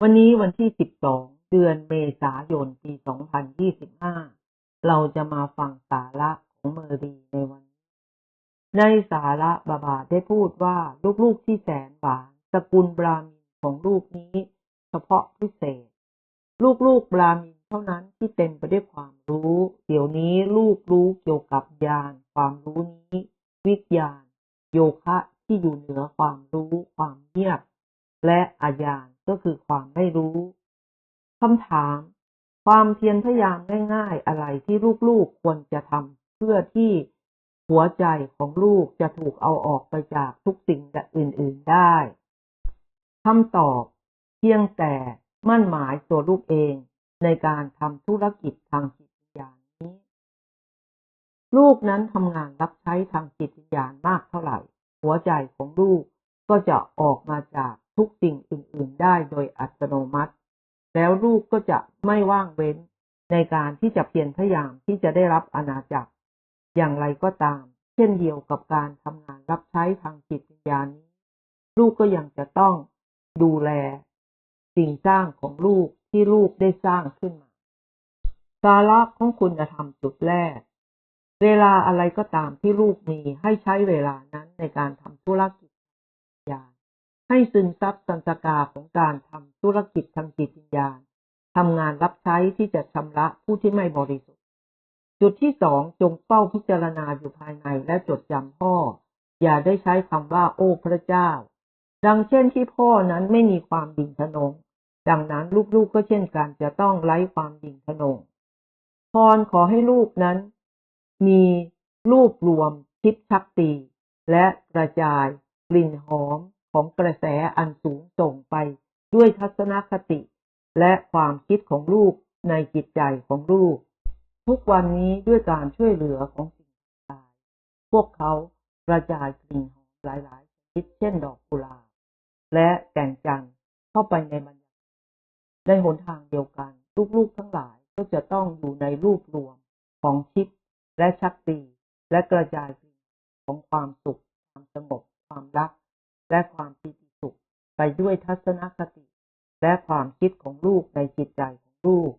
วันนี้วันที่ 12 เดือนเมษายน ปี 2025 เราจะมาฟังสาระของเมอรีในวันนี้ ในสาระบาบาได้พูดว่าลูกๆที่แสนหวานสกุลบรามินของลูกนี้ เฉพาะพิเศษ ลูกๆบรามินเท่านั้นที่เต็มไปด้วยความรู้ เดี๋ยวนี้ลูกรู้เกี่ยวกับญาณความรู้นี้ วิญญาณโยคะที่อยู่เหนือความรู้ความเงียบ และอาญานก็คือความไม่รู้คำถาม ความเพียรพยายามง่ายๆอะไรที่ลูกๆควรจะทำเพื่อที่หัวใจของลูกจะถูกเอาออกไปจากทุกสิ่งอื่นๆได้คำตอบ เพียงแต่มั่นหมายตัวลูกเองในการทำธุรกิจทางจิตวิญญาณนี้ ลูกนั้นทำงานรับใช้ทางจิตวิญญาณมากเท่าไหร่ หัวใจของลูกก็จะออกมาจาก ทุกสิ่งอื่น ๆ ได้โดยอัตโนมัติ แล้วลูกก็จะไม่ว่างเว้นในการที่จะเพียรพยายามที่จะได้รับอาณาจักร อย่างไรก็ตาม เช่นเดียวกับการทำงานรับใช้ทางจิตวิญญาณนี้ ลูกก็ยังจะต้องดูแล สิ่งสร้างของลูกที่ลูกได้สร้างขึ้นมาสาระของคุณธรรมจุดแรก เวลาอะไรก็ตามที่ลูกมีให้ใช้เวลานั้นในการทำธุรกิจญาณ ให้ซึมซับสันสกาของการทำธุรกิจทางจิตวิญญาณทำงานรับใช้ที่จะชำระผู้ที่ไม่บริสุทธิ์ จุดที่สองจงเป้าพิจารณาอยู่ภายในและจดจำพ่อ อย่าได้ใช้คำว่าโอ้พระเจ้า ดังเช่นที่พ่อนั้นไม่มีความดิ่งทนง ดังนั้นลูกๆก็เช่นกันจะต้องไร้ความดิ่งทนงพรขอให้ลูกนั้น มีรูปรวมทิพชักตีและกระจาย กลิ่นหอม ของกระแสอันสูงส่งไปด้วยทัศนคติ และความคิดของลูกในจิตใจของลูก ทุกวันนี้ด้วยการช่วยเหลือของสิ่งต่างๆพวกเขากระจายกลิ่นหอมหลายๆชนิดเช่นดอกกุหลาบและแก่งจันทร์เข้าไปในบรรยากาศในหนทางเดียวกัน ลูกๆทั้งหลายก็จะต้องอยู่ในรูปรวมของชิปและชักตีและกระจายกลิ่นของความสุขความสงบความรัก และความปีติสุขไปด้วยทัศนคติ และความคิดของลูกในจิตใจของลูก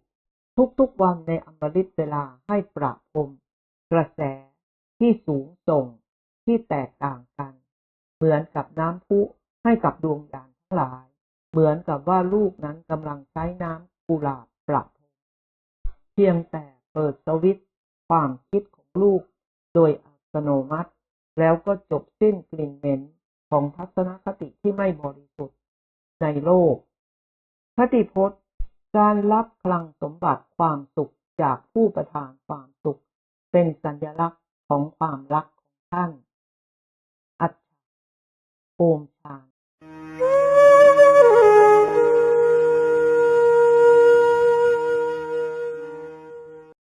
ทุกๆวันในอมฤตเวลาให้ประพรมกระแสที่สูงส่งที่แตกต่างกัน เหมือนกับน้ำพุให้กับดวงยานทั้งหลาย เหมือนกับว่าลูกนั้นกำลังใช้น้ำกุหลาบประพรมเพียงแต่เปิดสวิตช์ความคิดของลูก โดยอัตโนมัติ แล้วก็จบสิ้นกลิ่นเหม็น ของทัศนคติที่ไม่บริสุทธิ์ในโลก คติพจน์ การรับคลังสมบัติความสุขจากผู้ประทานความสุข เป็นสัญลักษณ์ของความรักของท่าน อัจฉาโอมชาน